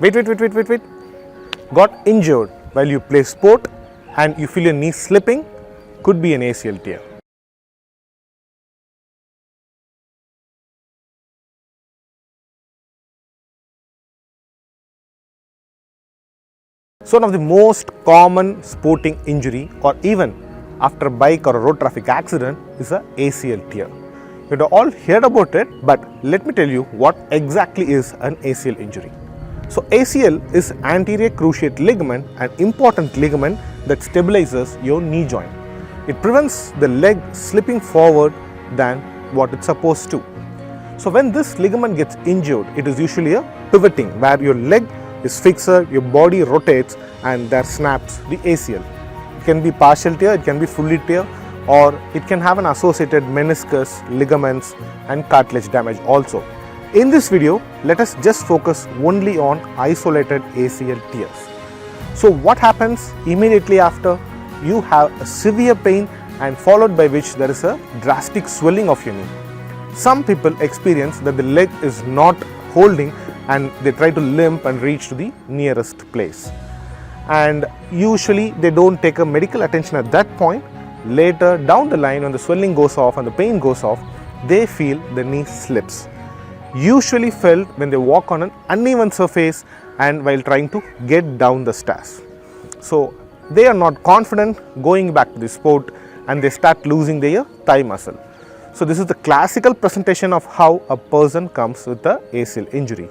Wait, wait, wait, wait, wait, wait. Got injured while you play sport and you feel your knee slipping, could be an ACL tear. So one of the most common sporting injury or even after a bike or road traffic accident is a ACL tear. You have all heard about it, but let me tell you what exactly is an ACL injury. So ACL is anterior cruciate ligament, an important ligament that stabilizes your knee joint. It prevents the leg slipping forward than what it's supposed to. So when this ligament gets injured, it is usually a pivoting where your leg is fixed, your body rotates and there snaps the ACL. It can be partial tear, it can be fully tear or it can have an associated meniscus, ligaments and cartilage damage also. In this video, let us just focus only on isolated ACL tears. So what happens immediately after you have a severe pain and followed by which there is a drastic swelling of your knee. Some people experience that the leg is not holding and they try to limp and reach to the nearest place. And usually they don't take a medical attention at that point. Later down the line when the swelling goes off and the pain goes off, they feel the knee slips. Usually felt when they walk on an uneven surface and while trying to get down the stairs. So they are not confident going back to the sport and they start losing their thigh muscle. So this is the classical presentation of how a person comes with a ACL injury.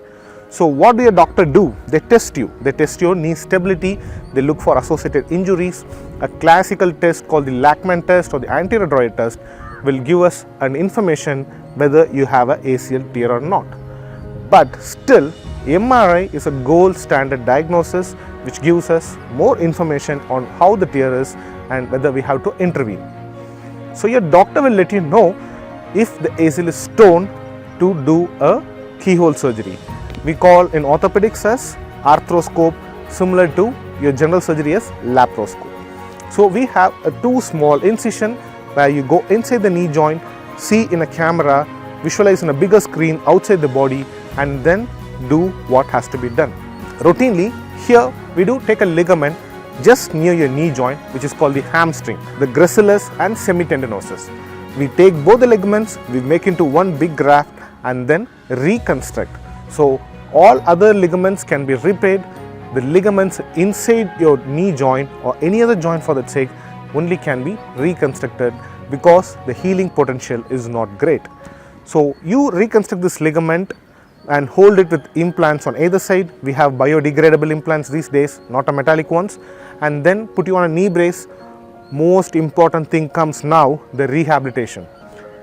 So what do a doctor do? They test you. They test your knee stability. They look for associated injuries. A classical test called the Lachman test or the anterior drawer test will give us an information whether you have a ACL tear or not. But still, MRI is a gold standard diagnosis which gives us more information on how the tear is and whether we have to intervene. So your doctor will let you know if the ACL is torn to do a keyhole surgery. We call in orthopedics as arthroscope similar to your general surgery as laparoscope. So we have a two small incision where you go inside the knee joint, see in a camera, visualize in a bigger screen outside the body and then do what has to be done. Routinely here we do take a ligament just near your knee joint which is called the hamstring, the gracilis and semitendinosus. We take both the ligaments, we make into one big graft and then reconstruct. So all other ligaments can be repaired. The ligaments inside your knee joint or any other joint for that sake only can be reconstructed because the healing potential is not great. So you reconstruct this ligament and hold it with implants on either side. We have biodegradable implants these days, not a metallic ones. And then put you on a knee brace. Most important thing comes now, the rehabilitation.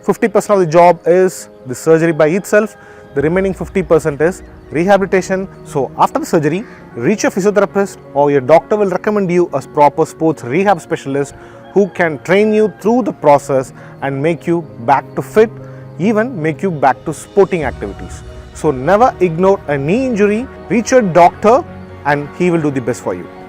50% of the job is the surgery by itself. The remaining 50% is rehabilitation. So after the surgery, reach a physiotherapist or your doctor will recommend you a proper sports rehab specialist who can train you through the process and make you back to fit, even make you back to sporting activities. So never ignore a knee injury, reach your doctor and he will do the best for you.